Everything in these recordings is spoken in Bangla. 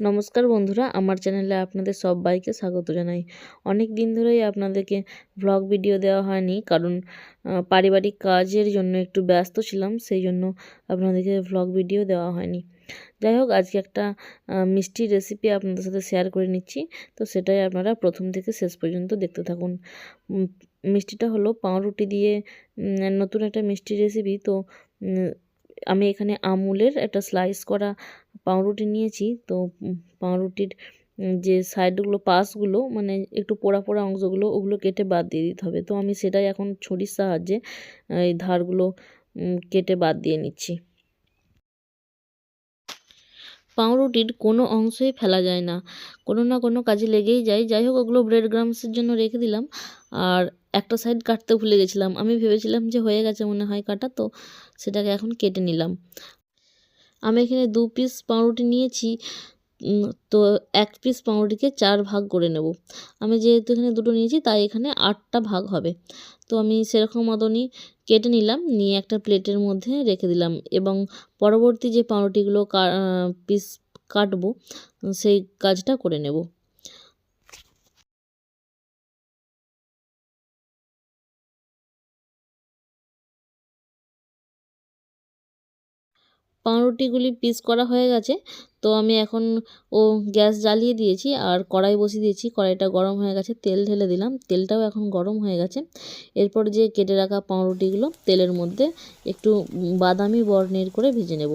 নমস্কার বন্ধুরা, আমার চ্যানেলে আপনাদের সবাইকে স্বাগত জানাই। অনেক দিন ধরেই আপনাদেরকে ভ্লগ ভিডিও দেওয়া হয়নি, কারণ পারিবারিক কাজের জন্য একটু ব্যস্ত ছিলাম, সেই জন্য আপনাদেরকে ভ্লগ ভিডিও দেওয়া হয়নি। যাই হোক, আজকে একটা মিষ্টি রেসিপি আপনাদের সাথে শেয়ার করে নিচ্ছি। তো সেটাই আপনারা প্রথম থেকে শেষ পর্যন্ত দেখতে থাকুন। মিষ্টিটা হলো পাউরুটি দিয়ে নতুন একটা মিষ্টি রেসিপি তো আমি এখানে আমুলের একটা স্লাইস করা পাউরুটি নিয়েছি। তো পাউরুটির যে সাইডগুলো পাশগুলো মানে একটু পোড়া পোড়া অংশগুলো, ওগুলো কেটে বাদ দিয়ে দিতে হবে। তো আমি সেটাই এখন ছুরির সাহায্যে এই ধারগুলো কেটে বাদ দিয়ে নিচ্ছি। পাউরুটির কোনো অংশই ফেলা যায় না। কোনো না কোনো কাজে লেগেই যায়। যাই হোক, ওগুলো ব্রেড গ্রামসের জন্য রেখে দিলাম। আর একটা সাইড কাটতে ভুলে গেছিলাম। আমি ভেবেছিলাম যে হয়ে গেছে মনে হয় কাটা, তো সেটাকে এখন কেটে নিলাম। আমি এখানে দু পিস পাউরুটি নিয়েছি তো এক পিস পাউরুটিকে চার ভাগ করে নেব। আমি যেহেতু এখানে দুটো নিয়েছি, তাই এখানে আটটা ভাগ হবে। তো আমি সেরকম মতনই কেটে নিলাম, নিয়ে একটা প্লেটের মধ্যে রেখে দিলাম। এবং পরবর্তী যে পাউরুটিগুলো পিস কাটবো, সেই কাজটা করে নেব। পাউরুটিগুলি পিস করা হয়ে গেছে। তো আমি এখন ও গ্যাস জ্বালিয়ে দিয়েছি আর কড়াই বসিয়ে দিয়েছি। কড়াইটা গরম হয়ে গেছে, তেল ঢেলে দিলাম। তেলটাও এখন গরম হয়ে গেছে। এরপর যে কেটে রাখা পাউরুটিগুলো, তেলের মধ্যে একটু বাদামি বর্ণের করে ভেজে নেব।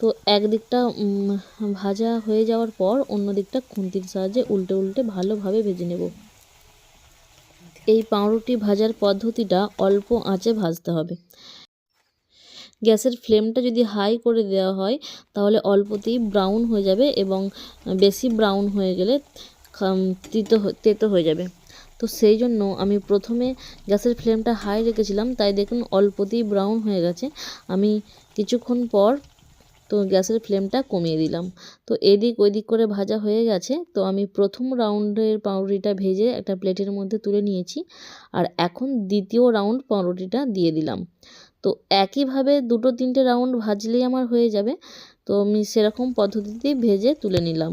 তো একদিকটা ভাজা হয়ে যাওয়ার পর অন্য দিকটা খুন্তির সাহায্যে উল্টে উল্টে ভালোভাবে ভেজে নেব। এই পাউরুটি ভাজার পদ্ধতিটা অল্প আঁচে ভাজতে হবে। গ্যাসের ফ্লেমটা যদি হাই করে দেওয়া হয়, তাহলে অল্পতেই ব্রাউন হয়ে যাবে এবং বেশি ব্রাউন হয়ে গেলে তিতো তেতো হয়ে যাবে। তো সেই জন্য আমি প্রথমে গ্যাসের ফ্লেমটা হাই রেখেছিলাম, তাই দেখুন অল্পতেই ব্রাউন হয়ে গেছে। আমি কিছুক্ষণ পর তো গ্যাসের ফ্লেমটা কমিয়ে দিলাম। তো এদিক ওইদিক করে ভাজা হয়ে গেছে, তো আমি প্রথম রাউন্ডের পাউরুটিটা ভেজে একটা প্লেটের মধ্যে তুলে নিয়েছি, আর এখন দ্বিতীয় রাউন্ড পাউরুটিটা দিয়ে দিলাম। তো একইভাবে দুটো তিনটে রাউন্ড ভাজলেই আমার হয়ে যাবে। তো আমি সেরকম পদ্ধতিতেই ভেজে তুলে নিলাম।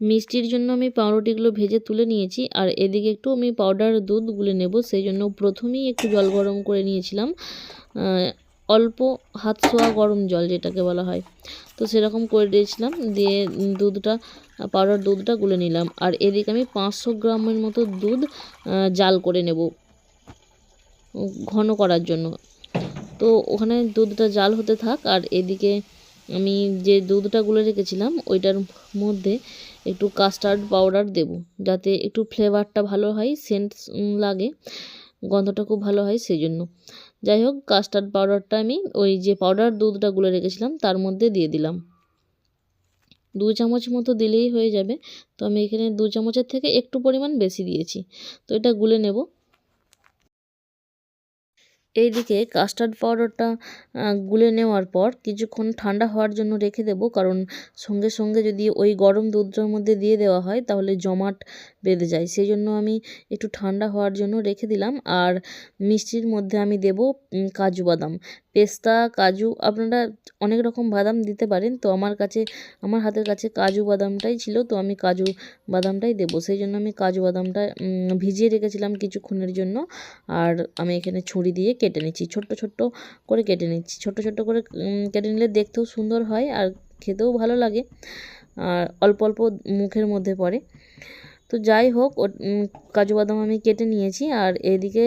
মিষ্টির জন্য আমি পাউরুটিগুলো ভেজে তুলে নিয়েছি, আর এদিকে একটু আমি পাউডার দুধ গুলে নেব সেই জন্য প্রথমেই একটু জল গরম করে নিয়েছিলাম অল্প হাত ছোঁয়া গরম জল যেটাকে বলা হয়। তো সেরকম করে দিয়েছিলাম, দিয়ে দুধটা, পাউডার দুধটা গুলে নিলাম, আর এদিকে আমি পাঁচশো গ্রামের মতো দুধ জাল করে নেব ঘন করার জন্য। তো ওখানে দুধটা জাল হতে থাক, আর এদিকে আমি যে দুধটা গুলে রেখেছিলাম, ওইটার মধ্যে একটু কাস্টার্ড পাউডার দেব, যাতে একটু ফ্লেভারটা ভালো হয় সেন্ট লাগে, গন্ধটা খুব ভালো হয় সেই জন্য যাই হোক কাস্টার্ড পাউডারটা আমি ওই যে পাউডার দুধটা গুলে রেখেছিলাম, তার মধ্যে দিয়ে দিলাম। দু চামচ মতো দিলেই হয়ে যাবে। তো আমি এখানে দু চামচের থেকে একটু পরিমাণ বেশি দিয়েছি। তো এটা গুলে নেব। এইদিকে কাস্টার্ড পাউডারটা গুলে নেওয়ার পর কিছুক্ষণ ঠান্ডা হওয়ার জন্য রেখে দেব। কারণ সঙ্গে সঙ্গে যদি ওই গরম দুধটার মধ্যে দিয়ে দেওয়া হয় তাহলে জমাট বেঁধে যায়। সেই জন্য আমি একটু ঠান্ডা হওয়ার জন্য রেখে দিলাম। আর মিষ্টির মধ্যে আমি দেব কাজু বাদাম। পেস্তা, কাজু, আপনারা অনেক রকম বাদাম দিতে পারেন। তো আমার কাছে, আমার হাতের কাছে কাজু বাদামটাই ছিল, তো আমি কাজু বাদামটাই দেবো। সেই জন্য আমি কাজু বাদামটা ভিজিয়ে রেখেছিলাম কিছুক্ষণের জন্য। আর আমি এখানে ছুরি দিয়ে কেটে নিচ্ছি। ছোট্ট ছোট্ট করে কেটে নিচ্ছি। ছোট্ট ছোট্ট করে কেটে নিলে দেখতেও সুন্দর হয় আর খেতেও ভালো লাগে। আর অল্প অল্প মুখের মধ্যে পড়ে। তো যাই হোক কাজু বাদাম আমি কেটে নিয়েছি আর এদিকে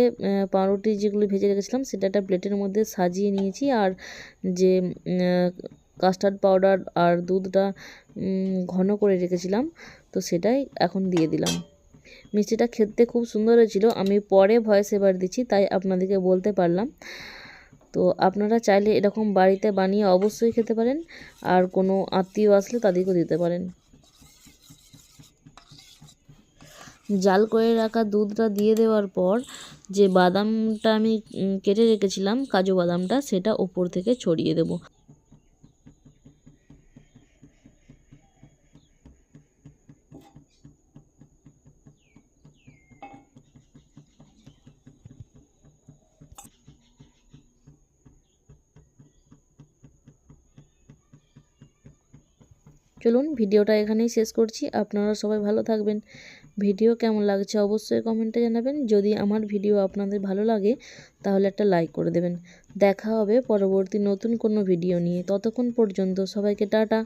পাউরুটি যেগুলো ভেজে রেখেছিলাম সেটা একটা প্লেটের মধ্যে সাজিয়ে নিয়েছি আর যে কাস্টার্ড পাউডার আর দুধটা ঘন করে রেখেছিলাম, তো সেটাই এখন দিয়ে দিলাম। মিষ্টিটা খেতে খুব সুন্দর হয়েছিল, আমি পরে ভয়েস এবার দিচ্ছি, তাই আপনাদেরকে বলতে পারলাম। তো আপনারা চাইলে এরকম বাড়িতে বানিয়ে অবশ্যই খেতে পারেন, আর কোনো আত্মীয় আসলে তাদেরকেও দিতে পারেন। জাল করে রাখা দুধটা দিয়ে দেওয়ার পর যে বাদামটা আমি কেটে রেখেছিলাম, কাজু বাদামটা, সেটা ওপর থেকে ছড়িয়ে দেব। চলুন ভিডিওটা এখানেই শেষ করছি। আপনারা সবাই ভালো থাকবেন। ভিডিও কেমন লাগছে অবশ্যই কমেন্টে জানাবেন। যদি আমার ভিডিও আপনাদের ভালো লাগে, তাহলে একটা লাইক করে দেবেন। দেখা হবে পরবর্তী নতুন কোনো ভিডিও নিয়ে। ততক্ষণ পর্যন্ত সবাইকে টাটা।